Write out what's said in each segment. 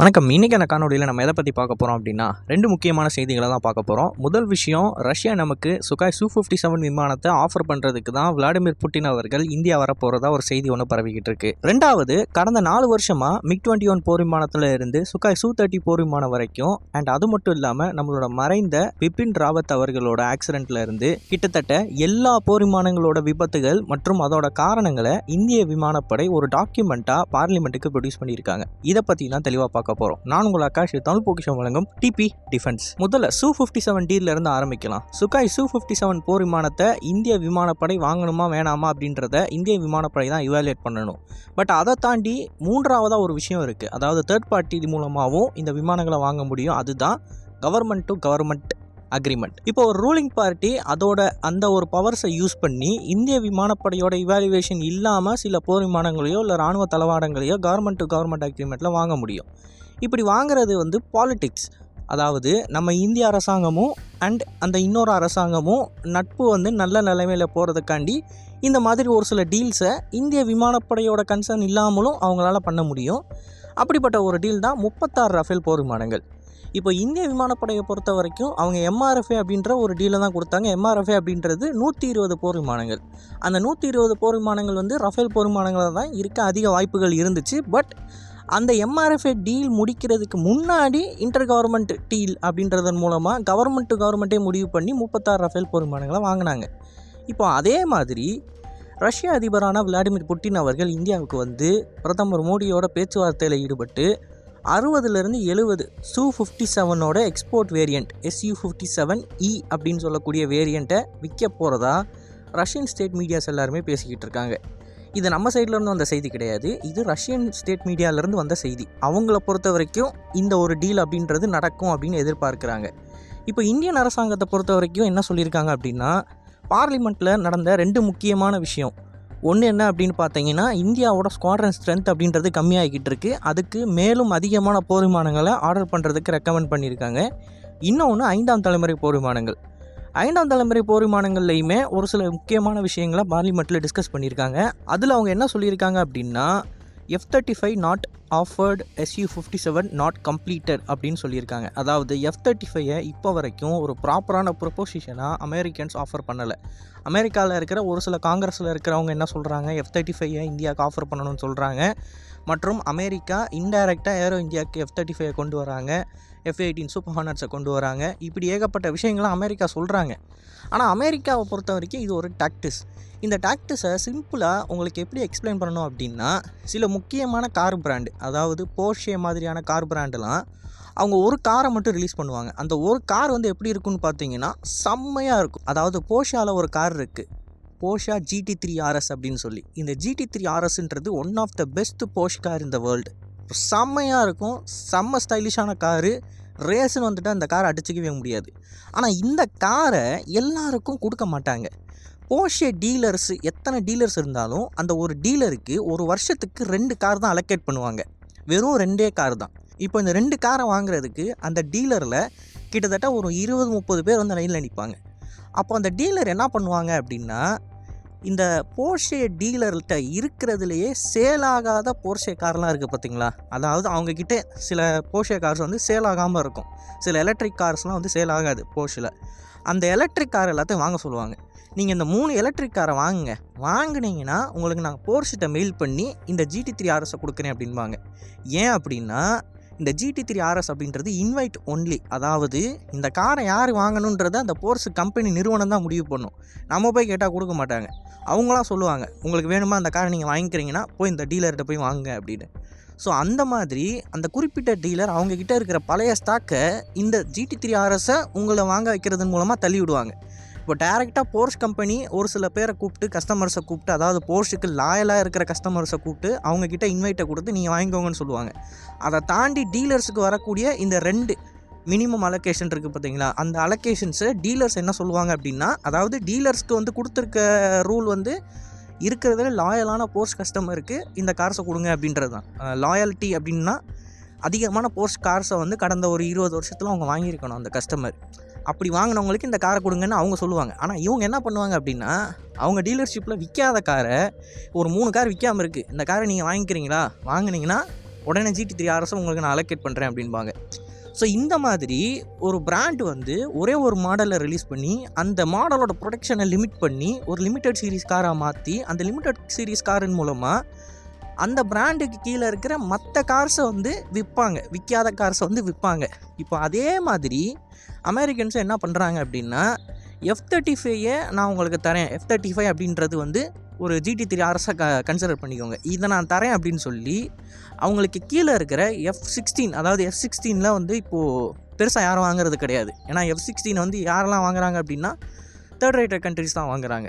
வணக்கம். இன்னைக்கான காணொலியில் நம்ம எதை பற்றி பார்க்க போகிறோம் அப்படின்னா ரெண்டு முக்கியமான செய்திகளை தான் பார்க்க போகிறோம் முதல் விஷயம் ரஷ்யா நமக்கு சுகாய் சூ ஃபிஃப்டி செவன் விமானத்தை ஆஃபர் பண்ணுறதுக்கு தான் விளாடிமிர் புட்டின் அவர்கள் இந்தியா வரப்போகிறதா ஒரு செய்தி ஒன்று பரவிக்கிட்டு இருக்கு. ரெண்டாவது கடந்த நாலு வருஷமாக மிக் டுவெண்ட்டி ஒன் போர் விமானத்தில் இருந்து சுகாய் சூ தேர்ட்டி போர் விமானம் வரைக்கும் அண்ட் அது மட்டும் இல்லாமல் நம்மளோட மறைந்த பிபின் ராவத் அவர்களோட ஆக்சிடென்ட்ல இருந்து கிட்டத்தட்ட எல்லா போர் விமானங்களோட விபத்துகள் மற்றும் அதோட காரணங்களை இந்திய விமானப்படை ஒரு டாக்குமெண்ட்டாக பார்லிமெண்ட்டுக்கு ப்ரொடியூஸ் பண்ணியிருக்காங்க. இதை பற்றி தான் தெளிவாக பார்க்க போகிறோம் நான் உங்கள் ஆகாஷ் தமிழ் பொக்கிஷம் வழங்கும் டிபி டிஃபென்ஸ். முதல்ல சூ ஃபிஃப்டி செவன் டீல இருந்து ஆரம்பிக்கலாம். சுகாய் சூ ஃபிஃப்டி செவன் போர் விமானத்தை இந்திய விமானப்படை வாங்கணுமா வேணாமா அப்படின்றத இந்திய விமானப்படை தான் இவாலுவேட் பண்ணணும். பட் அதை தாண்டி மூன்றாவதாக ஒரு விஷயம் இருக்குது அதாவது தேர்ட் பார்ட்டி மூலமாகவும் இந்த விமானங்களை வாங்க முடியும். அதுதான் கவர்மெண்ட் டு கவர்மெண்ட் அக்ரிமெண்ட் இப்போ ஒரு ரூலிங் பார்ட்டி அதோட அந்த ஒரு பவர்ஸை யூஸ் பண்ணி இந்திய விமானப்படையோட இவாலுவேஷன் இல்லாமல் சில போர் விமானங்களையோ இல்லை ராணுவ தளவாடங்களையோ கவர்மெண்ட் டு கவர்மெண்ட் அக்ரிமெண்ட்டில் வாங்க முடியும். இப்படி வாங்குறது வந்து பாலிட்டிக்ஸ் அதாவது நம்ம இந்திய அரசாங்கமும் அண்ட் அந்த இன்னொரு அரசாங்கமும் நட்பு வந்து நல்ல நிலைமையில் போகிறதுக்காண்டி இந்த மாதிரி ஒரு சில டீல்ஸை இந்திய விமானப்படையோட கன்சர்ன் இல்லாமலும் அவங்களால பண்ண முடியும். அப்படிப்பட்ட ஒரு டீல் தான் முப்பத்தாறு ரஃபேல் போர் விமானங்கள் இப்போ இந்திய விமானப்படையை பொறுத்த வரைக்கும் அவங்க எம்ஆர்எஃப்ஏ அப்படின்ற ஒரு டீலை தான் கொடுத்தாங்க. எம்ஆர்எஃப்ஏ அப்படின்றது நூற்றி இருபது போர் விமானங்கள் அந்த நூற்றி இருபது போர் விமானங்கள் வந்து ரஃபேல் போர் விமானங்களாக தான் இருக்க அதிக வாய்ப்புகள் இருந்துச்சு. பட் அந்த எம்ஆர்எஃப்ஏ டீல் முடிக்கிறதுக்கு முன்னாடி இன்டர் கவர்மெண்ட் டீல் அப்படின்றதன் மூலமாக கவர்மெண்ட் டு கவர்மெண்ட்டே முடிவு பண்ணி முப்பத்தாறு ரஃபேல் போர் விமானங்களை வாங்கினாங்க. இப்போ அதே மாதிரி ரஷ்ய அதிபரான விளாடிமிர் புட்டின் அவர்கள் இந்தியாவுக்கு வந்து பிரதமர் மோடியோட பேச்சுவார்த்தையில் ஈடுபட்டு அறுபதுலேருந்து எழுபது சூ fifty செவனோட export variant S U fifty seven E அப்படின்னு சொல்லக்கூடிய வேரியண்ட்டை விற்க போகிறதா ரஷ்யன் ஸ்டேட் மீடியாஸ் எல்லாருமே பேசிக்கிட்டு இருக்காங்க. இது நம்ம சைட்லேருந்து வந்த செய்தி கிடையாது. இது ரஷ்யன் ஸ்டேட் மீடியாவிலேருந்து வந்த செய்தி. அவங்கள பொறுத்த வரைக்கும் இந்த ஒரு டீல் அப்படின்றது நடக்கும் அப்படின்னு எதிர்பார்க்குறாங்க. இப்போ இந்தியன் அரசாங்கத்தை பொறுத்த வரைக்கும் என்ன சொல்லியிருக்காங்க அப்படின்னா பார்லிமெண்ட்டில் நடந்த ரெண்டு முக்கியமான விஷயம். ஒன்று என்ன அப்படின்னு பார்த்தீங்கன்னா இந்தியாவோட ஸ்குவாட்ரன் ஸ்ட்ரென்த் அப்படின்றது கம்மியாகிக்கிட்டு இருக்குது அதுக்கு மேலும் அதிகமான போர் விமானங்களை ஆர்டர் பண்ணுறதுக்கு ரெக்கமெண்ட் பண்ணியிருக்காங்க. இன்னொன்று ஐந்தாம் தலைமுறை போர் விமானங்கள். ஐந்தாம் தலைமுறை போர் விமானங்கள்லையுமே ஒரு சில முக்கியமான விஷயங்களை பார்லிமெண்ட்டில் டிஸ்கஸ் பண்ணியிருக்காங்க. அதில் அவங்க என்ன சொல்லியிருக்காங்க அப்படின்னா F thirty five not offered S U fifty seven not completed அப்படின்னு சொல்லியிருக்காங்க. அதாவது எஃப் தேர்ட்டி ஃபைவை இப்போ வரைக்கும் ஒரு ப்ராப்பரான ப்ரொப்போசிஷனாக அமெரிக்கன்ஸ் ஆஃபர் பண்ணலை. அமெரிக்காவில் இருக்கிற ஒரு சில காங்கிரஸில் இருக்கிறவங்க என்ன சொல்கிறாங்க எஃப் தேர்ட்டி ஃபைவை இந்தியாவுக்கு ஆஃபர் பண்ணணும்னு சொல்கிறாங்க மற்றும் அமெரிக்கா இன்டைரக்டாக ஏரோ இந்தியாவுக்கு எஃப் தேர்ட்டி ஃபைவ் கொண்டு வராங்க. எஃப் எயிட்டீன் சூப்பர் ஹானர்ஸை கொண்டு வராங்க. இப்படி ஏகப்பட்ட விஷயங்களை அமெரிக்கா சொல்கிறாங்க ஆனால் அமெரிக்காவை பொறுத்த வரைக்கும் இது ஒரு டாக்டிஸ் இந்த டாக்டிஸை சிம்பிளாக உங்களுக்கு எப்படி எக்ஸ்பிளைன் பண்ணணும் அப்படின்னா சில முக்கியமான கார் பிராண்டு அதாவது போர்ஷே மாதிரியான கார் பிராண்டுலாம் அவங்க ஒரு காரை மட்டும் ரிலீஸ் பண்ணுவாங்க. அந்த ஒரு கார் வந்து எப்படி இருக்குன்னு பார்த்தீங்கன்னா செம்மையாக இருக்கும். அதாவது போஷாவில் ஒரு கார் இருக்குது போஷா ஜிடி த்ரீ ஆர்எஸ் அப்படின்னு சொல்லி. இந்த GT three ஆர்எஸ்ன்றது one of the best Porsche car இந்த வேர்ல்டு செம்மையாக இருக்கும். செம்ம ஸ்டைலிஷான காரு ரேஸ்னு வந்துட்டு அந்த காரை அடிச்சுக்கவே முடியாது. ஆனால் இந்த காரை எல்லாருக்கும் கொடுக்க மாட்டாங்க. போஷே டீலர்ஸ் எத்தனை டீலர்ஸ் இருந்தாலும் அந்த ஒரு டீலருக்கு ஒரு வருஷத்துக்கு ரெண்டு கார் தான் அலோகேட் பண்ணுவாங்க. வெறும் ரெண்டே கார் தான். இப்போ இந்த ரெண்டு காரை வாங்குறதுக்கு அந்த டீலரில் கிட்டத்தட்ட ஒரு இருபது முப்பது பேர் வந்து லைனில் நிற்பாங்க அப்போ அந்த டீலர் என்ன பண்ணுவாங்க அப்படின்னா இந்த போர்ஷே டீலர்கிட்ட இருக்கிறதுலையே சேலாகாத போர்ஷே கார்லாம் இருக்குது பார்த்தீங்களா அதாவது அவங்கக்கிட்ட சில போர்ஷே கார்ஸ் வந்து சேல் ஆகாமல் இருக்கும். சில எலக்ட்ரிக் கார்ஸ்லாம் வந்து சேல் ஆகாது போர்ஷில் அந்த எலக்ட்ரிக் கார் எல்லாத்தையும் வாங்க சொல்லுவாங்க. நீங்கள் இந்த மூணு எலக்ட்ரிக் காரை வாங்குங்க. வாங்கினீங்கன்னா உங்களுக்கு நாங்கள் போர்ஷிட்ட மெயில் பண்ணி இந்த ஜிடி த்ரீ ஆர்எஸை கொடுக்குறேன் அப்படின்பாங்க. ஏன் அப்படின்னா இந்த G T three R S அப்படின்றது இன்வைட் ஒன்லி அதாவது இந்த காரை யார் வாங்கணுன்றதை அந்த போர்ஸ் கம்பெனி நிறுவனம் தான் முடிவு பண்ணும். நம்ம போய் கேட்டால் கொடுக்க மாட்டாங்க. அவங்களாம் சொல்லுவாங்க உங்களுக்கு வேணுமா அந்த காரை நீங்கள் வாங்கிக்கிறீங்கன்னா போய் இந்த டீலர்கிட்ட போய் வாங்குங்க அப்படின்னு. ஸோ அந்த மாதிரி அந்த குறிப்பிட்ட டீலர் அவங்கக்கிட்ட இருக்கிற பழைய ஸ்டாக்கை இந்த ஜிடி த்ரீ ஆர்எஸை உங்களை வாங்க வைக்கிறதன் மூலமாக தள்ளி விடுவாங்க இப்போ டேரெக்டாக போர்ஸ் கம்பெனி ஒரு சில பேரை கூப்பிட்டு கஸ்டமர்ஸை கூப்பிட்டு அதாவது போர்ஸுக்கு லாயலாக இருக்கிற கஸ்டமர்ஸை கூப்பிட்டு அவங்கக்கிட்ட இன்வைட்டை கொடுத்து நீங்கள் வாங்கிக்கோங்கன்னு சொல்லுவாங்க. அதை தாண்டி டீலர்ஸுக்கு வரக்கூடிய இந்த ரெண்டு மினிமம் அலோகேஷன் இருக்குது பார்த்தீங்களா? அந்த அலோகேஷன்ஸை டீலர்ஸ் என்ன சொல்லுவாங்க அப்படின்னா அதாவது டீலர்ஸ்க்கு வந்து கொடுத்துருக்க ரூல் வந்து இருக்கிறதுல லாயலான போர்ஸ் கஸ்டமருக்கு இந்த கார்ஸை கொடுங்க அப்படின்றது தான். லாயல்ட்டி அப்படின்னா அதிகமான போர்ஸ் கார்ஸை வந்து கடந்த ஒரு இருபது வருஷத்தில் அவங்க வாங்கியிருக்கணும் அந்த கஸ்டமர் அப்படி வாங்கினவங்களுக்கு இந்த காரை கொடுங்கன்னு அவங்க சொல்லுவாங்க. ஆனால் இவங்க என்ன பண்ணுவாங்க அப்படின்னா அவங்க டீலர்ஷிப்பில் விற்காத காரை ஒரு மூணு கார் விற்காமல் இருக்குது இந்த காரை நீங்கள் வாங்கிக்கிறீங்களா? வாங்கினீங்கன்னா உடனே ஜிடி த்ரீ ஆர்எஸ் உங்களுக்கு நான் அலோகேட் பண்ணுறேன் அப்படின்பாங்க. ஸோ இந்த மாதிரி ஒரு பிராண்ட் வந்து ஒரே ஒரு மாடலை ரிலீஸ் பண்ணி அந்த மாடலோட ப்ரொடக்ஷனை லிமிட் பண்ணி ஒரு லிமிட்டட் சீரிஸ் காராக மாற்றி அந்த லிமிட்டட் சீரிஸ் காரின் மூலமாக அந்த பிராண்டுக்கு கீழே இருக்கிற மற்ற கார்ஸை வந்து விற்பாங்க விற்காத கார்ஸை வந்து விற்பாங்க இப்போ அதே மாதிரி அமெரிக்கன்ஸும் என்ன பண்ணுறாங்க அப்படின்னா எஃப் தேர்ட்டி ஃபைவை நான் உங்களுக்கு தரேன். எஃப் தேர்ட்டி ஃபைவ் அப்படின்றது வந்து ஒரு ஜிடி த்ரீ ஆர்ஸை க கன்சிடர் பண்ணிக்கோங்க. இதை நான் தரேன் அப்படின்னு சொல்லி அவங்களுக்கு கீழே இருக்கிற எஃப் சிக்ஸ்டீன் அதாவது எஃப் சிக்ஸ்டீனில் வந்து இப்போது பெருசாக யாரும் வாங்குறது கிடையாது. ஏன்னா எஃப் சிக்ஸ்டீன் வந்து யாரெல்லாம் வாங்குறாங்க அப்படின்னா தேர்ட் ரைட்டர் கண்ட்ரிஸ் தான் வாங்குறாங்க.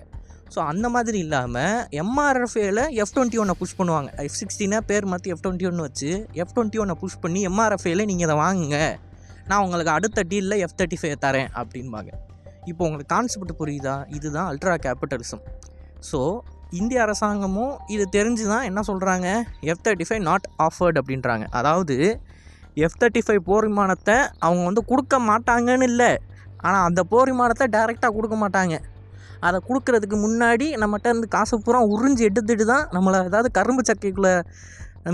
ஸோ அந்த மாதிரி இல்லாமல் எம்ஆர்எஃப்ஏல எஃப் டுவெண்ட்டி ஒன்னை புஷ் பண்ணுவாங்க. எஃப் சிக்ஸ்டீனை பேர் மாற்றி எஃப் டுவெண்ட்டி ஒன்று வச்சு எஃப் டுவெண்ட்டி ஒன்னை புஷ் பண்ணி எம்ஆர்எஃப்ஏல நீங்கள் இதை வாங்குங்க. நான் உங்களுக்கு அடுத்த டீலில் எஃப் தேர்ட்டி ஃபைவ் தரேன் அப்படின்பாங்க இப்போ உங்களுக்கு கான்செப்ட் புரியுதா? இதுதான் அல்ட்ரா கேபிட்டலிசம் ஸோ இந்திய அரசாங்கமும் இது தெரிஞ்சு தான் என்ன சொல்கிறாங்க F thirty five not offered அப்படின்றாங்க. அதாவது எஃப் தேர்ட்டி ஃபைவ் போர் விமானத்தை அவங்க வந்து கொடுக்க மாட்டாங்கன்னு இல்லை. ஆனால் அந்த போர் விமானத்தை டைரெக்டாக கொடுக்க மாட்டாங்க. அதை கொடுக்குறதுக்கு முன்னாடி நம்மகிட்ட இருந்து காசு பூரா உறிஞ்சி எடுத்துட்டு தான் நம்மளை அதாவது கரும்பு சக்கைக்குள்ளே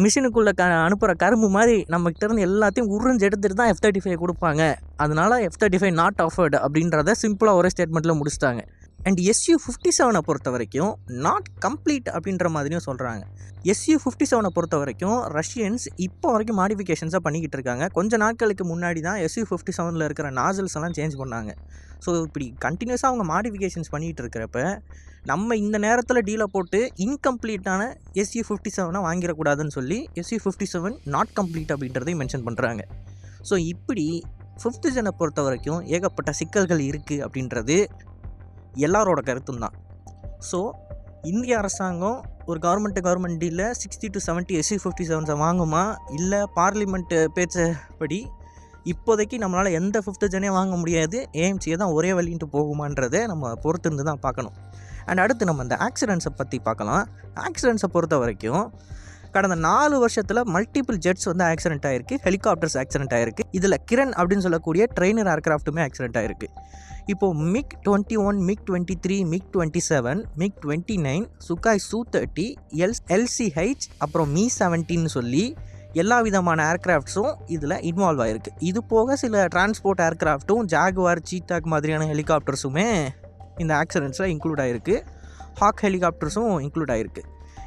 மிஷினுக்குள்ளே க அனுப்புகிற கரும்பு மாதிரி நம்மகிட்ட இருந்து எல்லாத்தையும் உறிஞ்சு எடுத்துகிட்டு தான் எஃப் தேர்ட்டி ஃபைவ் கொடுப்பாங்க. அதனால் F thirty five not offered அப்படின்றத சிம்பிளாக ஒரே ஸ்டேட்மெண்ட்டில் முடிச்சிட்டாங்க. அண்ட் எஸ்யூ ஃபிஃப்டி செவனை பொறுத்த வரைக்கும் நாட் கம்ப்ளீட் அப்படின்ற மாதிரியும் சொல்கிறாங்க எஸ்யூ ஃபிஃப்டி செவனை பொறுத்த வரைக்கும் ரஷ்யன்ஸ் இப்போ வரைக்கும் மாடிஃபிகேஷன்ஸாக பண்ணிக்கிட்டு இருக்காங்க. கொஞ்ச நாட்களுக்கு முன்னாடி தான் எஸ்யூ ஃபிஃப்டி செவனில் இருக்கிற நாசல்ஸ் எல்லாம் சேஞ்ச் பண்ணாங்க. ஸோ இப்படி கண்டினியூஸாக அவங்க மாடிஃபிகேஷன்ஸ் பண்ணிகிட்டு இருக்கிறப்ப நம்ம இந்த நேரத்தில் டீலை போட்டு இன்கம்ப்ளீட்டான எஸ்யூ ஃபிஃப்டி செவனை வாங்கிடக்கூடாதுன்னு சொல்லி S U fifty seven not complete அப்படின்றதையும் மென்ஷன் பண்ணுறாங்க ஸோ இப்படி ஃபிஃப்த்து ஜெனை பொறுத்த வரைக்கும் ஏகப்பட்ட சிக்கல்கள் இருக்குது அப்படின்றது எல்லாரோட கருத்தும் தான் ஸோ இந்திய அரசாங்கம் ஒரு government government டீலில் sixty to seventy S C fifty செவன்ஸை வாங்குமா? இல்லை பார்லிமெண்ட்டு பேச்சப்படி இப்போதைக்கு நம்மளால் எந்த ஃபிஃப்த்து ஜெனையும் வாங்க முடியாது. ஏஎம்சியை தான் ஒரே வழின்ட்டு போகுமான்றதை நம்ம பொறுத்து இருந்து தான் பார்க்கணும். அண்ட் அடுத்து நம்ம இந்த ஆக்சிடென்ட்ஸை பற்றி பார்க்கலாம். ஆக்சிடென்ட்ஸை பொறுத்த வரைக்கும் கடந்த நாலு வருஷத்தில் மல்டிபிள் ஜெட்ஸ் வந்து ஆக்சிடென்ட் ஆயிருக்கு ஹெலிகாப்டர்ஸ் ஆக்சிடென்ட் ஆயிருக்கு. இதில் கிரண் அப்படின்னு சொல்லக்கூடிய ட்ரெயினர் ஏர்க்ராஃப்ட்டுமே ஆக்சிடென்ட் ஆயிருக்கு. இப்போது MiG twenty one MiG twenty three MiG twenty seven MiG twenty nine Sukhoi Su thirty L LCH அப்புறம் மீ செவன்டீன்னு சொல்லி எல்லா விதமான ஏர்க்ராஃப்ட்ஸும் இதில் இன்வால்வ் ஆகிருக்கு இது போக சில டிரான்ஸ்போர்ட் ஏர்க்ராஃப்ட்டும் ஜாகுவார் சீத்தாக் மாதிரியான ஹெலிகாப்டர்ஸுமே இந்த ஆக்சிடென்ட்ஸில் இன்க்ளூட் ஆகிருக்கு ஹாக் ஹெலிகாப்டர்ஸும் இன்க்ளூட் ஆகிருக்கு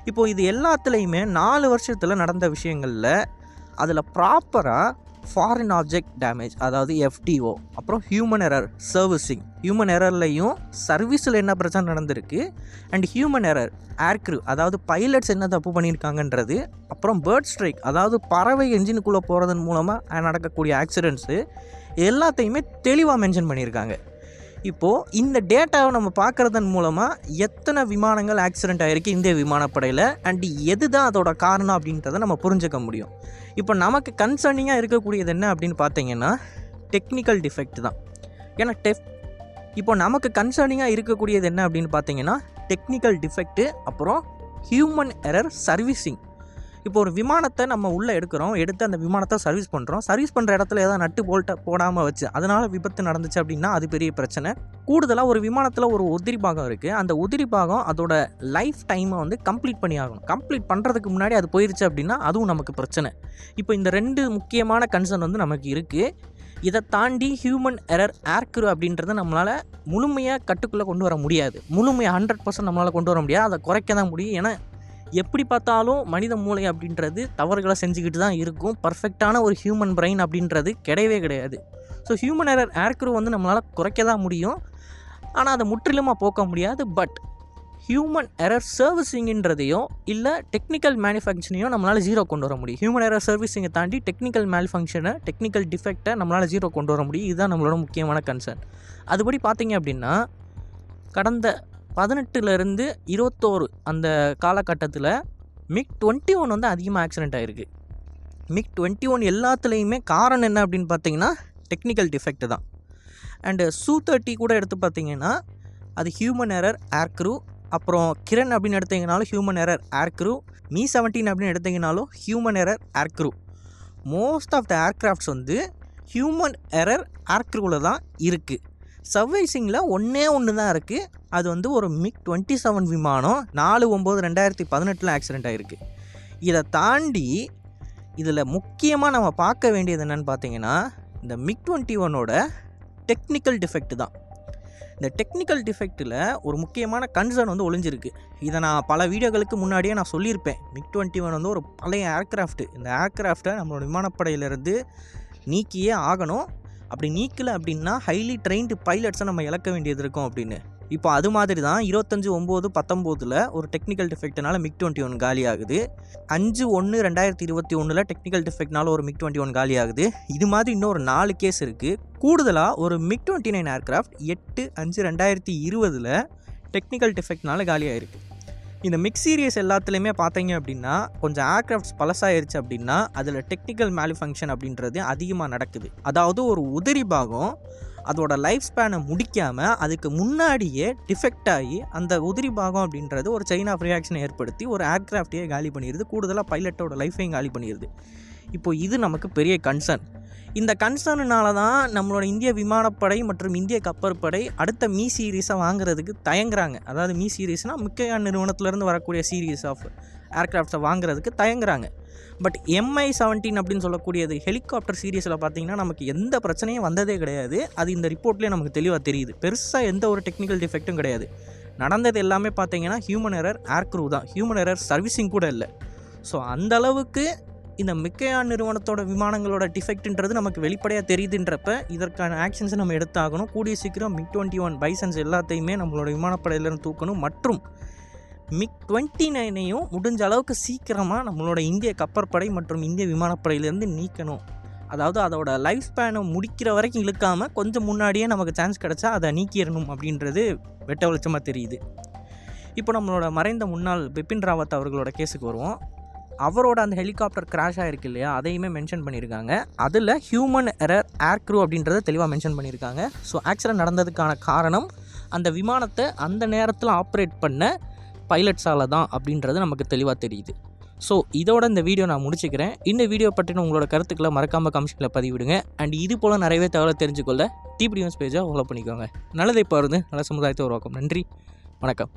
இப்போது இது எல்லாத்துலேயுமே நாலு வருஷத்தில் நடந்த விஷயங்களில் அதில் ப்ராப்பராக ஃபாரின் ஆப்ஜெக்ட் டேமேஜ் அதாவது எஃப்டிஓ அப்புறம் ஹியூமன் எரர் சர்வீசிங் ஹியூமன் எரர்லையும் சர்வீஸில் என்ன பிரச்சனை நடந்திருக்கு? அண்ட் ஹியூமன் எரர் ஏர்க்ரூ அதாவது பைலட்ஸ் என்ன தப்பு பண்ணியிருக்காங்கன்றது அப்புறம் பேர்ட் ஸ்ட்ரைக் அதாவது பறவை என்ஜினுக்குள்ளே போகிறதன் மூலமாக நடக்கக்கூடிய ஆக்சிடெண்ட்ஸு எல்லாத்தையுமே தெளிவாக மென்ஷன் பண்ணியிருக்காங்க. இப்போது இந்த டேட்டாவை நம்ம பார்க்குறதன் மூலமாக எத்தனை விமானங்கள் ஆக்சிடெண்ட் ஆகிருக்கு இந்திய விமானப்படையில் அண்ட் எது தான் அதோட காரணம் அப்படின்றத நம்ம புரிஞ்சுக்க முடியும். இப்போ நமக்கு கன்சர்னிங்காக இருக்கக்கூடியது என்ன அப்படின்னு பார்த்தீங்கன்னா டெக்னிக்கல் டிஃபெக்ட் தான். ஏன்னா டெஃப் இப்போ நமக்கு கன்சர்னிங்காக இருக்கக்கூடியது என்ன அப்படின்னு பார்த்தீங்கன்னா டெக்னிக்கல் டிஃபெக்ட்டு அப்புறம் ஹியூமன் எரர் சர்வீசிங் இப்போ ஒரு விமானத்தை நம்ம உள்ளே எடுக்கிறோம் எடுத்து அந்த விமானத்தை சர்வீஸ் பண்ணுறோம் சர்வீஸ் பண்ணுற இடத்துல ஏதாவது நட்டு போல்ட்டை போடாமல் வச்சு அதனால் விபத்து நடந்துச்சு அப்படின்னா அது பெரிய பிரச்சனை. கூடுதலாக ஒரு விமானத்தில் ஒரு உதிரி பாகம் இருக்குது அந்த உதிரி பாகம் அதோட லைஃப் டைமை வந்து கம்ப்ளீட் பண்ணி ஆகணும். கம்ப்ளீட் பண்ணுறதுக்கு முன்னாடி அது போயிருச்சு அப்படின்னா அதுவும் நமக்கு பிரச்சனை. இப்போ இந்த ரெண்டு முக்கியமான கன்சர்ன் வந்து நமக்கு இருக்குது இதை தாண்டி ஹியூமன் எரர் ஏர்க்ரூ அப்படின்றத நம்மளால் முழுமையாக கட்டுக்குள்ளே கொண்டு வர முடியாது. முழுமையாக ஹண்ட்ரட் பர்சன்ட் நம்மளால் கொண்டு வர முடியாது. அதை குறைக்க தான் முடியும். ஏன்னா எப்படி பார்த்தாலும் மனித மூளை அப்படின்றது தவறுகளை செஞ்சுக்கிட்டு தான் இருக்கும். பர்ஃபெக்டான ஒரு ஹியூமன் பிரெயின் அப்படின்றது கிடையவே கிடையாது. ஸோ ஹியூமன் எரர் ஏர்க்ரூ வந்து நம்மளால் குறைக்க தான் முடியும். ஆனால் அதை முற்றிலுமாக போக்க முடியாது. பட் ஹியூமன் எரர் சர்வீசிங்கிறதையோ இல்லை டெக்னிக்கல் மேனுஃபேக்சரிங்கையும் நம்மளால் ஜீரோ கொண்டு வர முடியும். ஹியூமன் எரர் சர்வீசிங்கை தாண்டி டெக்னிக்கல் மேனுஃபங்க்ஷனை டெக்னிக்கல் டிஃபெக்டை நம்மளால் ஜீரோ கொண்டு வர முடியும். இதுதான் நம்மளோட முக்கியமான கன்சர்ன் அதுபடி பார்த்தீங்க அப்படின்னா கடந்த பதினெட்டுலேருந்து இருபத்தோரு அந்த காலகட்டத்தில் மிக் டுவெண்ட்டி ஒன் வந்து அதிகமாக ஆக்சிடென்ட் ஆகிருக்கு மிக் டுவெண்ட்டி ஒன் எல்லாத்துலேயுமே காரணம் என்ன அப்படின்னு பார்த்தீங்கன்னா டெக்னிக்கல் டிஃபெக்ட் தான். அண்டு சூ தேர்ட்டி கூட எடுத்து பார்த்தீங்கன்னா அது ஹியூமன் எரர் ஏர்க்ரூ அப்புறம் கிரண் அப்படின்னு எடுத்தீங்கனாலும் human error aircrew Mi seventeen அப்படின்னு எடுத்தீங்கனாலும் human error aircrew most of the aircrafts வந்து ஹியூமன் எரர் ஏர்க்ரூவில் தான் இருக்குது சர்வைசிங்கில் ஒன்றே ஒன்று தான் இருக்குது அது வந்து ஒரு மிக் டுவெண்ட்டி செவன் விமானம் நாலு ஒம்பது ரெண்டாயிரத்தி பதினெட்டில் ஆக்சிடெண்ட் ஆகிருக்கு இதை தாண்டி இதில் முக்கியமாக நம்ம பார்க்க வேண்டியது என்னென்னு பார்த்தீங்கன்னா இந்த மிக் டுவெண்ட்டி ஒனோட டெக்னிக்கல் டிஃபெக்ட் தான். இந்த டெக்னிக்கல் டிஃபெக்ட்டில் ஒரு முக்கியமான கன்சர்ன் வந்து ஒளிஞ்சிருக்கு. இதை நான் பல வீடியோகளுக்கு முன்னாடியே நான் சொல்லியிருப்பேன். மிக் டுவெண்ட்டி ஒன் வந்து ஒரு பழைய ஏர்க்ராஃப்ட் இந்த ஏர்க்ராஃப்டை நம்மளோட விமானப்படையிலேருந்து நீக்கியே ஆகணும். அப்படி நீக்கலை அப்படின்னா ஹைலி ட்ரெயின்டு பைலட்ஸை நம்ம இழக்க வேண்டியது இருக்கும் அப்படின்னு. இப்போ அது மாதிரி தான் இருபத்தஞ்சு ஒம்பது பத்தொம்போதில் ஒரு டெக்னிக்கல் டிஃபெக்ட்னால மிக் டுவெண்ட்டி ஒன் காலி ஆகுது அஞ்சு ஒன்று ரெண்டாயிரத்தி இருபத்தி ஒன்றில் டெக்னிக்கல் டிஃபெக்ட்னால ஒரு மிக் டுவெண்ட்டி ஒன் காலி ஆகுது இது மாதிரி இன்னொரு நாலு கேஸ் இருக்குது கூடுதலாக ஒரு மிக் டுவெண்ட்டி நைன் ஏர்க்ராஃப்ட் எட்டு அஞ்சு ரெண்டாயிரத்தி இருபதில் டெக்னிக்கல் டிஃபெக்ட்னால காலி ஆயிருக்கு இந்த மிக் சீரியஸ் எல்லாத்துலேயுமே பார்த்தீங்க அப்படின்னா கொஞ்சம் ஏர்க்ராஃப்ட்ஸ் பழசாயிருச்சு அப்படின்னா அதில் டெக்னிக்கல் மேலிஃபங்க்ஷன் அப்படின்றது அதிகமாக நடக்குது. அதாவது ஒரு உதிரி பாகம் அதோட லைஃப் ஸ்பேனை முடிக்காமல் அதுக்கு முன்னாடியே டிஃபெக்ட் ஆகி அந்த உதிரி பாகம் அப்படின்றது ஒரு செயின் ஆஃப் ரியாக்ஷனை ஏற்படுத்தி ஒரு ஏர்க்ராஃப்டையே காலி பண்ணிடுது கூடுதலாக பைலட்டோட லைஃபையும் காலி பண்ணிடுது இப்போ இது நமக்கு பெரிய கன்சர்ன் இந்த கன்சர்னால தான் நம்மளோட இந்திய விமானப்படை மற்றும் இந்திய கப்பற்படை அடுத்த மீ சீரீஸை வாங்குறதுக்கு தயங்குறாங்க. அதாவது மீ சீரீஸ்னால் முக்கிய நிறுவனத்திலேருந்து வரக்கூடிய சீரீஸ் ஆஃப் ஏர்க்ராஃப்ட்ஸை வாங்குறதுக்கு தயங்குறாங்க. பட் எம்ஐ செவன்டீன் அப்படின்னு சொல்லக்கூடியது ஹெலிகாப்டர் சீரியஸில் பார்த்தீங்கன்னா நமக்கு எந்த பிரச்சனையும் வந்ததே கிடையாது. அது இந்த ரிப்போர்ட்லேயே நமக்கு தெளிவாக தெரியுது. பெருசாக எந்த ஒரு டெக்னிக்கல் டிஃபெக்ட்டும் கிடையாது. நடந்தது எல்லாமே பார்த்தீங்கன்னா ஹியூமன் எரர் ஏர்க்ரூ தான். ஹியூமன் எரர் சர்வீசிங் கூட இல்லை. ஸோ அந்த அளவுக்கு இந்த மிக்கையான் நிறுவனத்தோட விமானங்களோட டிஃபெக்ட்ன்றது நமக்கு வெளிப்படையாக தெரியுதுன்றப்ப இதற்கான ஆக்ஷன்ஸை நம்ம எடுத்தாகணும். கூடிய சீக்கிரம் மிக் டுவெண்ட்டி ஒன் பைசன்ஸ் எல்லாத்தையுமே நம்மளோட விமானப்படையிலேருந்து தூக்கணும். மற்றும் மிக் டுவெண்ட்டி நைனையும் முடிஞ்ச அளவுக்கு சீக்கிரமாக நம்மளோட இந்திய கப்பற்படை மற்றும் இந்திய விமானப்படையிலேருந்து நீக்கணும். அதாவது அதோட லைஃப் ஸ்பேனை முடிக்கிற வரைக்கும் இழுக்காமல் கொஞ்சம் முன்னாடியே நமக்கு சான்ஸ் கிடச்சா அதை நீக்கிடணும் அப்படின்றது வெட்ட வெளிச்சமாக தெரியுது. இப்போ நம்மளோட மறைந்த முன்னாள் பிபின் ராவத் அவர்களோட கேஸுக்கு வருவோம். அவரோட அந்த ஹெலிகாப்டர் கிராஷ் ஆகிருக்கு இல்லையா? அதையுமே மென்ஷன் பண்ணியிருக்காங்க. அதில் ஹியூமன் எரர் ஏர்க்ரூ அப்படின்றத தெளிவாக மென்ஷன் பண்ணியிருக்காங்க. ஸோ ஆக்சிடென்ட் நடந்ததுக்கான காரணம் அந்த விமானத்தை அந்த நேரத்தில் ஆப்ரேட் பண்ண பைலட்ஸால் தான் அப்படின்றது நமக்கு தெளிவாக தெரியுது. ஸோ இதோட இந்த வீடியோ நான் முடிச்சுக்கிறேன். இந்த வீடியோ பற்றின உங்களோட கருத்துக்களை மறக்காமல் கமிஷனில் பதிவிடுங்க. அண்ட் இது போல் நிறையவே தகவலை தெரிஞ்சுக்கொள்ள டிபி நியூஸ் பேஜை ஃபாலோ பண்ணிக்கோங்க. நல்லதை பாருங்க நல்ல சமுதாயத்தை உருவாக்கும். நன்றி. வணக்கம்.